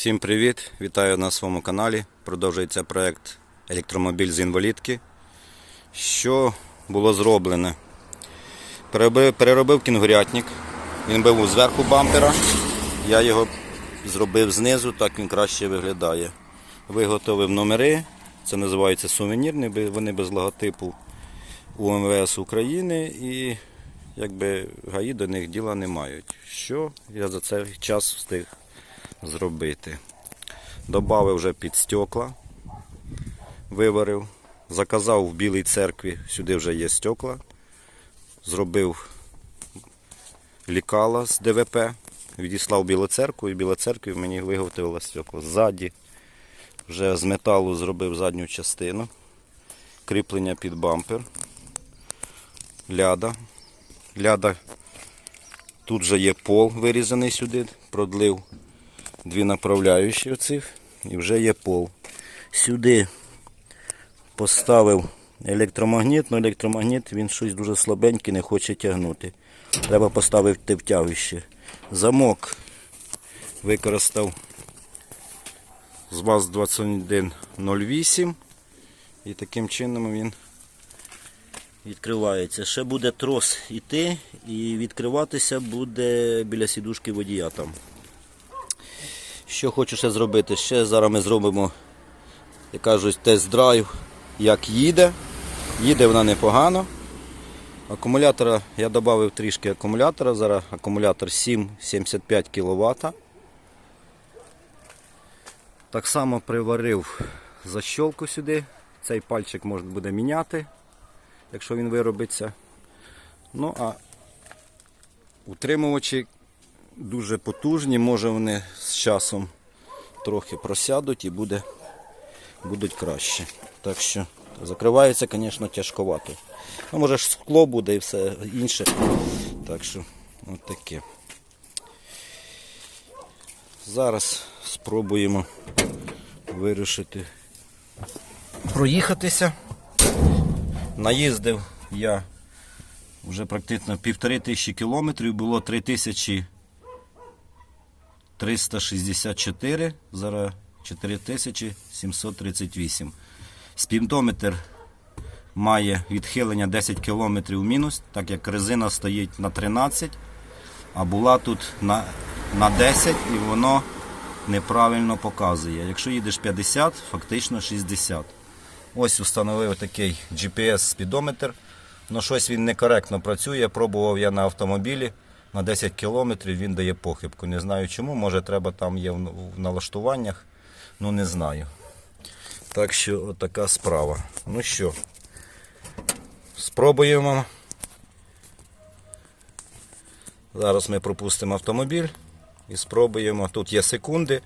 Всім привіт! Вітаю на своєму каналі. Продовжується проект Електромобіль з інвалідки. Що було зроблено? Переробив, переробив кінгурятник. Він був зверху бампера. Я його зробив знизу, так він краще виглядає. Виготовив номери. Це називається сувенірні, вони без логотипу УМВС України і якби ГАІ до них діла не мають. Що я за цей час встиг зробити. Добавив вже під стекла, виварив, заказав в Білій церкві, сюди вже є стекла. Зробив лікала з ДВП, відіслав Білу церкву і Біла церква мені виготовила стекла. Ззаді вже з металу зробив задню частину, кріплення під бампер, ляда. Ляда тут вже є пол вирізаний сюди, продлив дві направляючі оцих і вже є пол. Сюди поставив електромагніт, але електромагніт він щось дуже слабенький, не хоче тягнути. Треба поставити втягуще. Замок використав з ВАЗ 2108 і таким чином він відкривається. Ще буде трос іти і відкриватися буде біля сідушки водія там. Що хочу ще зробити? Ще зараз ми зробимо, як кажуть, тест-драйв, як їде. Їде вона непогано. Акумулятора я додав трішки акумулятора. Зараз акумулятор 7,75 кВт. Так само приварив защолку сюди. Цей пальчик можна буде міняти, якщо він виробиться. Ну а утримувачі дуже потужні, може вони з часом трохи просядуть і буде, будуть краще. Так що закривається, звісно, тяжковато. Ну, може ж скло буде і все інше. Так що от таке. Зараз спробуємо вирішити проїхатися. Наїздив я вже практично півтори тисячі кілометрів, було три тисячі 364, зараз 4738. Спідометр має відхилення 10 км мінус, так як резина стоїть на 13, а була тут на, на 10 і воно неправильно показує. Якщо їдеш 50, фактично 60. Ось установив такий GPS-спідометр. Ну щось він некоректно працює. Пробував я на автомобілі на 10 кілометрів він дає похибку. Не знаю чому, може треба там є в налаштуваннях, ну не знаю. Так що отака справа. Ну що, спробуємо. Зараз ми пропустимо автомобіль і спробуємо. Тут є секунди,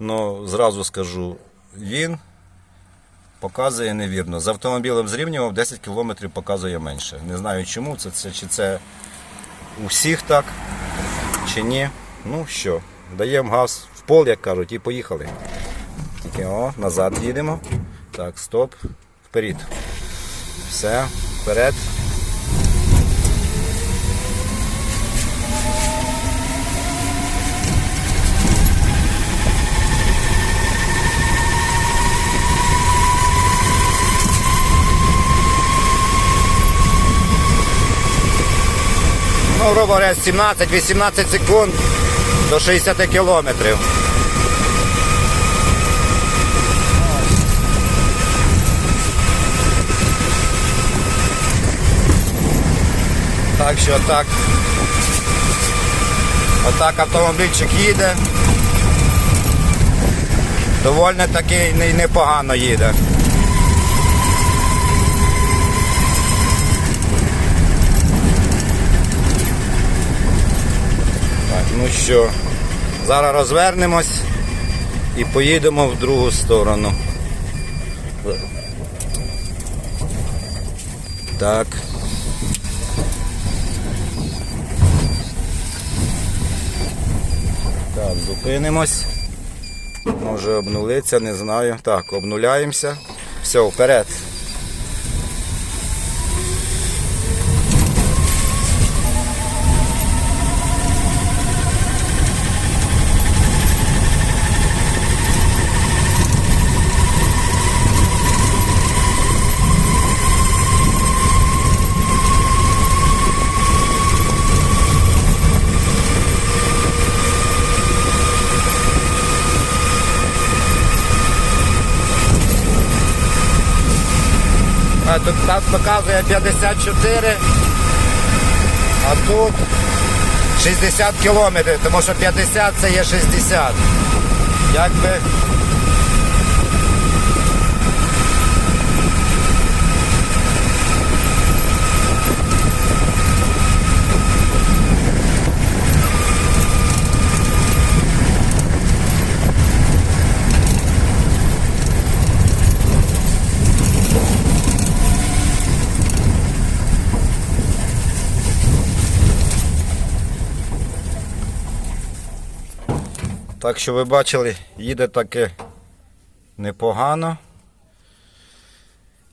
але зразу скажу, він показує невірно. З автомобілем зрівнював 10 км показує менше. Не знаю чому, це, це чи це у всіх так чи ні. Ну що, даємо газ в пол, як кажуть, і поїхали. Тільки о, назад їдемо. Так, стоп, вперед. Все, вперед. Грубо говоря, 17-18 секунд до 60 кілометрів. Так що так. Отак автомобільчик їде. Довольно таки непогано їде. Ну що, зараз розвернемось і поїдемо в другу сторону. Так. Так, зупинимось. Може обнулиться, не знаю. Так, обнуляємося. Все, вперед. Нас показує 54, а тут 60 кілометрів, тому що 50 це є 60. Якби Так що ви бачили, їде таке непогано.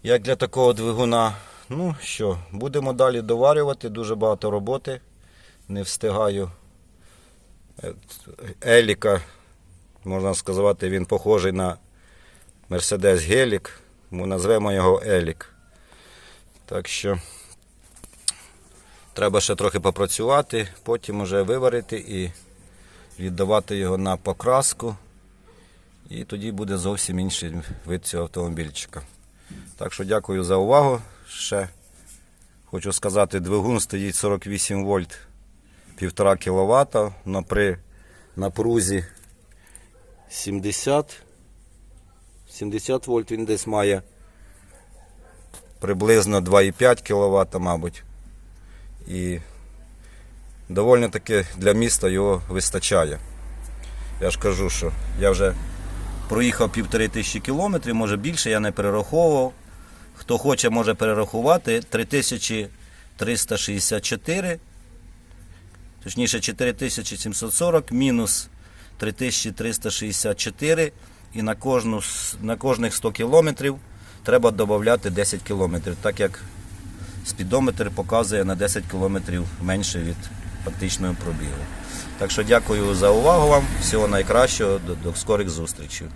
Як для такого двигуна. Ну що, будемо далі доварювати, дуже багато роботи. Не встигаю. Е, Еліка, можна сказати, він похожий на Mercedes Гелік. Ми назвемо його Елік. Так що треба ще трохи попрацювати, потім вже виварити і віддавати його на покраску. І тоді буде зовсім інший вид цього автомобільчика. Так що дякую за увагу. Ще хочу сказати, двигун стоїть 48 вольт 1,5 кВт, но при напрузі 70. 70 вольт він десь має приблизно 2,5 кВт, мабуть. І доволі таки для міста його вистачає. Я ж кажу, що я вже проїхав півтори тисячі кілометрів, може більше, я не перераховував. Хто хоче, може перерахувати 3364, точніше 4740 мінус 3364 і на, кожну, на кожних 100 кілометрів треба додати 10 кілометрів, так як спідометр показує на 10 кілометрів менше від фактичного пробігу. Так що дякую за увагу вам, всього найкращого, до, до скорих зустрічей.